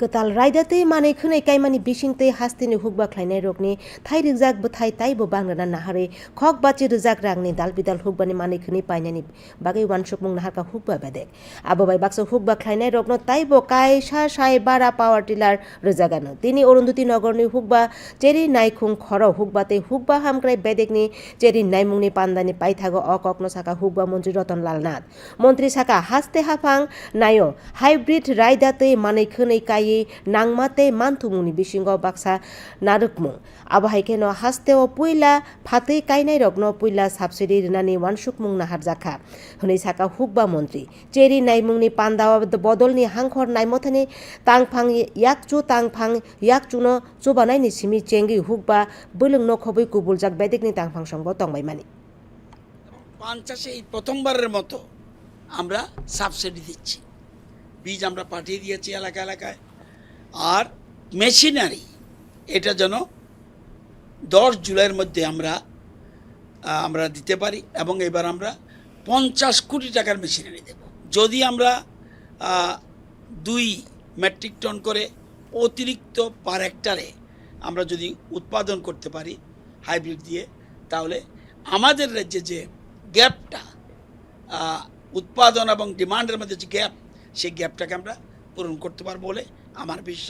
गोताल रायदाते मानैखोनै काइमानि बिसिंतै हास्तिनि हुगबाख्लायनाय रगनि Thai रिजाक बोथाइ ताइबो बांगना नाहारे खक बाचि रिजाक रांनि दाल बिदाल हुगबानि मानैखोनि पाइनानि बागै वानसुक मुं नाहारका हुगबा बेदेक आबो बाय बाक्सो हुगबाख्लायनाय रगनो ताइबो काइसा साय बारा पावार टिलार रोजागानो তিনি অরুন্ধতি নগরনি হুকবা চেরি নাইখুং খর হুকবাতে হুকবা হামক্রাই বেদেকনি চেরি নাইমুংনি পান্দানি পাইথাগো অকগ্ন সাকা হুকবা মন্ত্রী রতনলাল নাথ মন্ত্রী সাকা হাসতে হাফাং নায়ো হাইব্রিড রায়দাতে মানৈখোनै কাই pai nangmate manthumuni bisingo baksa narukmu abo haikeno hasteo puila phatui kainai rokno puila sabsidi rinani wansukmung naharjaka huni saka hukba মন্ত্রী চেরি নাইমুংনি পান্দাওয়া বদলনি হাংখর নাইমথানি তাংফাং ইয়াকচু তাংফাং ইয়াকচুনো চুবানাইনি সিমি চেঙ্গি হুকবা বৈলং নখবই কুবুলজাক বেদিকনি তাংফাং সঙ্গ তংবাইমানি পান চাষে এই প্রথমবারের মতো আমরা সাবসিডি দিচ্ছি বীজ আমরা পাঠিয়ে দিয়েছি এলাকা এলাকায় আর মেশিনারি এটা যেন দশ জুলাইয়ের মধ্যে আমরা আমরা দিতে পারি এবং এবার আমরা পঞ্চাশ কোটি টাকার মেশিনারি দেব। যদি আমরা দুই মেট্রিক টন করে অতিরিক্ত পার হেক্টারে আমরা যদি উৎপাদন করতে পারি হাইব্রিড দিয়ে, তাহলে আমাদের রাজ্যে যে গ্যাপটা উৎপাদন এবং ডিমান্ডের মধ্যে যে গ্যাপ সেই গ্যাপটাকে আমরা পূরণ করতে পারব বলে আমার বিশ্বাস।